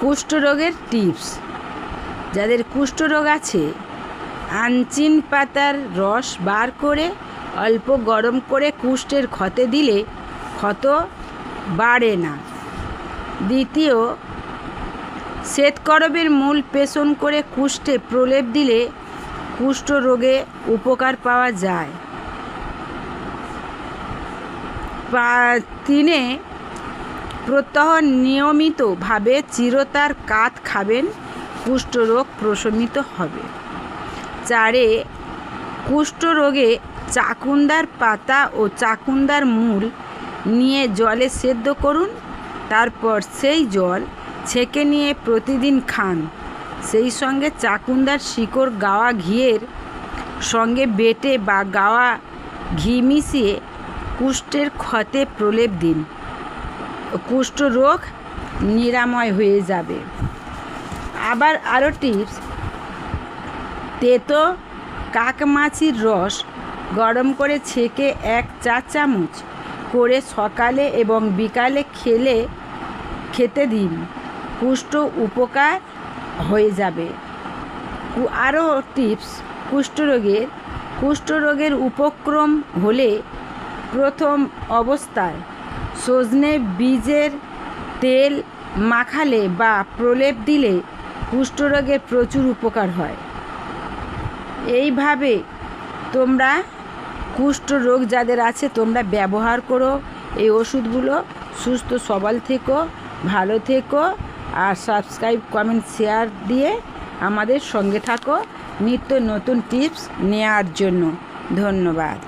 কুষ্ঠরোগের tips. যাদের কুষ্ঠরোগ আছে, unseen পাতার রস বার করে, অল্প গরম করে কুষ্ঠের ক্ষতে দিলে ক্ষত বাড়ে না। দ্বিতীয়, শ্বেতকরবের মূল পেষণ করে কুষ্ঠে প্রলেপ দিলে কুষ্ঠ রোগে উপকার পাওয়া যায়। তিনে প্রত্যহ নিয়মিতভাবে চিরতার কাত খাবেন, কুষ্ঠরোগ প্রশমিত হবে। চারে, কুষ্ঠরোগে চাকুন্দার পাতা ও চাকুন্দার মূল নিয়ে জলে সেদ্ধ করুন, তারপর সেই জল ছেঁকে নিয়ে প্রতিদিন খান। সেই সঙ্গে চাকুন্দার শিকড় গাওয়া ঘিয়ের সঙ্গে বেটে বা গাওয়া ঘি মিশিয়ে কুষ্ঠের ক্ষতে প্রলেপ দিন। কুষ্ঠরোগ নিরাময় হয়ে যাবে। আবার আরও টিপস তেতো কাকমাছির রস গরম করে ছেঁকে এক চা চামচ করে সকালে এবং বিকালে খেলে, খেতে দিন। কুষ্ঠ উপকার হয়ে যাবে। আরও টিপস কুষ্ঠরোগের কুষ্ঠরোগের উপক্রম হলে প্রথম অবস্থায় সজনে বীজের তেল মাখালে বা প্রলেপ দিলে কুষ্ঠরোগের প্রচুর উপকার হয়। এইভাবে তোমরা কুষ্ঠ রোগ যাদের আছে, তোমরা ব্যবহার করো এই ওষুধগুলো। সুস্থ সবল থেকো, ভালো থেকো আর সাবস্ক্রাইব কমেন্ট শেয়ার দিয়ে আমাদের সঙ্গে থাকো। নিত্য নতুন টিপস নেওয়ার জন্য। ধন্যবাদ।